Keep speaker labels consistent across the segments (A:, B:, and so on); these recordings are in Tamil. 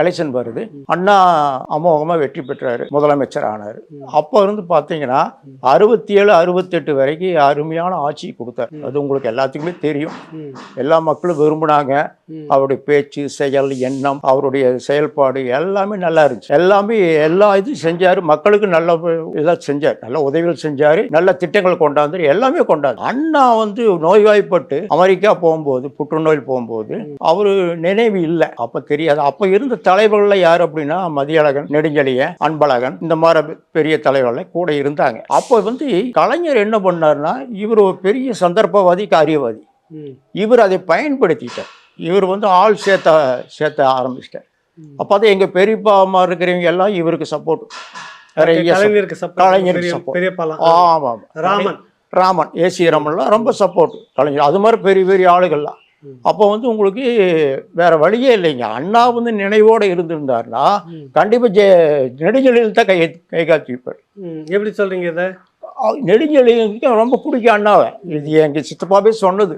A: எலெக்ஷன் வருது. அண்ணா அமோகமாக வெற்றி பெற்றாரு. முதலமைச்சர் ஆனார். அப்போ இருந்து பார்த்தீங்கன்னா அறுபத்தி ஏழு அறுபத்தெட்டு வரைக்கும் அருமையான ஆட்சி கொடுத்தாரு. அது உங்களுக்கு எல்லாத்துக்குமே தெரியும். எல்லா மக்களும் விரும்புனாங்க. அவருடைய பேச்சு செயல் எண்ணம் அவருடைய செயல்பாடு எல்லாமே நல்லா இருந்துச்சு. எல்லாமே எல்லா இதுவும் செஞ்சாரு. மக்களுக்கு நல்ல இதாக செஞ்சார். நல்ல உதவிகள் செஞ்சாரு. நல்ல திட்டங்கள் கொண்டாந்து எல்லாமே கொண்டாந்து அண்ணா வந்து நோய்வாய்ப்பட்டு அமெரிக்கா போகும்போது புற்றுநோய் போகும்போது அவரு நினைவு இல்லை. அப்ப தெரியாது. அப்ப இருந்த தலைவர்கள்ல யார் அப்படின்னா மதியழகன் நெடுஞ்செழியன் அன்பழகன் இந்த மாதிரி பெரிய தலைவர்கள் கூட இருந்தாங்க. அப்போ வந்து கலைஞர் என்ன பண்ணாருன்னா இவர் ஒரு பெரிய சந்தர்ப்பவாதி காரியவாதி. இவர் அதை பயன்படுத்திட்டார். இவர் வந்து ஆள் சேர்த்த சேர்த்த ஆரம்பிச்சிட்டார். அப்போ தான் எங்கள் பெரியப்பா அம்மா இருக்கிறவங்க எல்லாம் இவருக்கு சப்போர்ட்.
B: கலைஞருக்கு
A: ஆமாம்
B: ராமன்.
A: ராமன் ஏசி ராமன்லாம் ரொம்ப சப்போர்ட் கலைஞர் அது மாதிரி பெரிய பெரிய ஆளுகள்லாம். அப்போ வந்து உங்களுக்கு வேற வழியே இல்லைங்க அண்ணா வந்து நினைவோடு இருந்திருந்தாருன்னா. கண்டிப்பாக ஜெ நெடுஞ்செழியில் தான் கை கை காத்திருப்பார்.
B: எப்படி சொல்றீங்க இதை
A: நெடுஞ்செழியனுக்கு ரொம்ப பிடிக்கும் அண்ணாவை இது எங்கள் சித்தப்பாவே சொன்னது.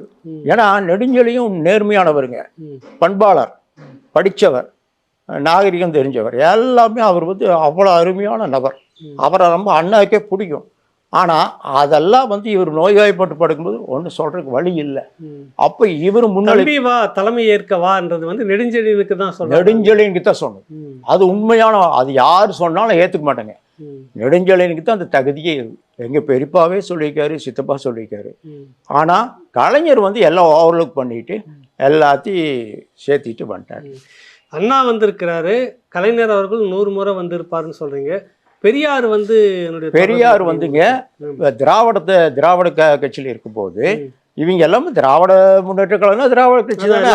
A: ஏன்னா நெடுஞ்செழியும் நேர்மையானவருங்க. பண்பாளர் படித்தவர் நாகரிகம் தெரிஞ்சவர் எல்லாமே அவர் வந்து அவ்வளோ அருமையான நபர். அவரை ரொம்ப அண்ணாவுக்கே பிடிக்கும் ஆனால் அதெல்லாம் வந்து இவர் நோய்வாய்ப்பட்டு படுக்கும்போது ஒன்றும் சொல்கிறதுக்கு வழி இல்லை. அப்போ இவர் முன்னாடி
B: வா தலைமை ஏற்க வான்றது வந்து நெடுஞ்செழியனுக்கு தான் சொல்றாங்க.
A: நெடுஞ்செழியனுக்கு தான் சொன்னது. அது உண்மையான அது யார் சொன்னாலும் ஏற்றுக்க மாட்டேங்க. நெடுஞ்செழியனுக்கு தான் அந்த தகுதியே இருக்கு எங்கள் பெரியப்பாவே சொல்லியிருக்காரு சித்தப்பா சொல்லியிருக்காரு. ஆனால் கலைஞர் வந்து எல்லாம் ஓவர்லுக் பண்ணிட்டு எல்லாத்தையும் சேர்த்திட்டு வந்துட்டார்.
B: அண்ணா வந்திருக்கிறாரு. கலைஞர் அவர்கள் நூறு முறை வந்திருப்பாருன்னு சொல்றீங்க. பெரியார் வந்து
A: பெரியார் வந்துங்க. திராவிடத்தை திராவிட க கட்சியில் இருக்கும்போது. இவங்க எல்லாமே திராவிட முன்னேற்ற கழகம் திராவிட கட்சி தானே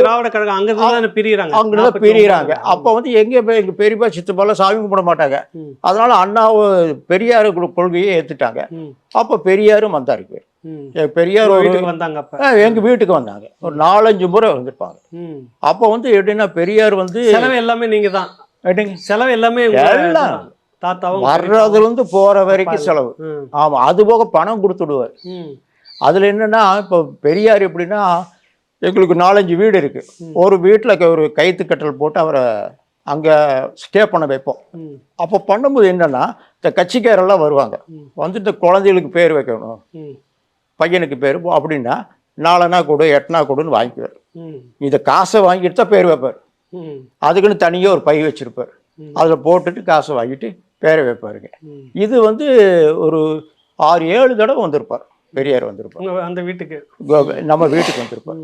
B: திராவிட கழகம் அங்க தானே பிரியுறாங்க
A: அவங்க தான் பிரியிறாங்க அப்போ வந்து எங்க போய் எங்க பெரியப்பா சித்தப்பாலாம் சாமி கும்பிட மாட்டாங்க. அதனால அண்ணாவை பெரியார் கொள்- கொள்கையை ஏத்துட்டாங்க. அப்போ பெரியாரும் வந்தாரு பேர். பெரியார்
B: வந்தாங்க
A: எங்க வீட்டுக்கு வந்தாங்க ஒரு நாலஞ்சு முறை வந்திருப்பாங்க. அப்போ வந்து எப்படின்னா பெரியார் வந்து
B: செலவு எல்லாமே நீங்க தான் செலவு எல்லாமே
A: எல்லாம்.
B: தாத்தாவும்
A: வர்றதுல இருந்து போற வரைக்கும் செலவு
B: ம்.
A: ஆமா அது போக பணம் கொடுத்துடுவார். அதுல என்னன்னா இப்போ பெரியார் எப்படின்னா எங்களுக்கு நாலஞ்சு வீடு இருக்கு
B: ம்.
A: ஒரு வீட்டில் ஒரு கைத்து கட்டல் போட்டு அவரை அங்க ஸ்டே பண்ண வைப்போம். அப்போ பண்ணும்போது என்னன்னா இந்த கட்சிக்காரெல்லாம் வருவாங்க. வந்து இந்த குழந்தைகளுக்கு பேர் வைக்கணும். பையனுக்கு பேர் அப்படின்னா நாலனா கொடு எட்டனா கொடுன்னு வாங்கிக்குவார். இந்த காசை வாங்கிட்டு தான் பேர் வைப்பார். அதுக்குன்னு தனியாக ஒரு பை வச்சிருப்பார். அதில் போட்டுட்டு காசை வாங்கிட்டு பேரை வைப்பாருங்க. இது வந்து ஒரு ஆறு ஏழு தடவை வந்திருப்பார். பெரியார் வந்திருப்பார்.
B: அந்த வீட்டுக்கு?
A: நம்ம வீட்டுக்கு வந்திருப்பார்.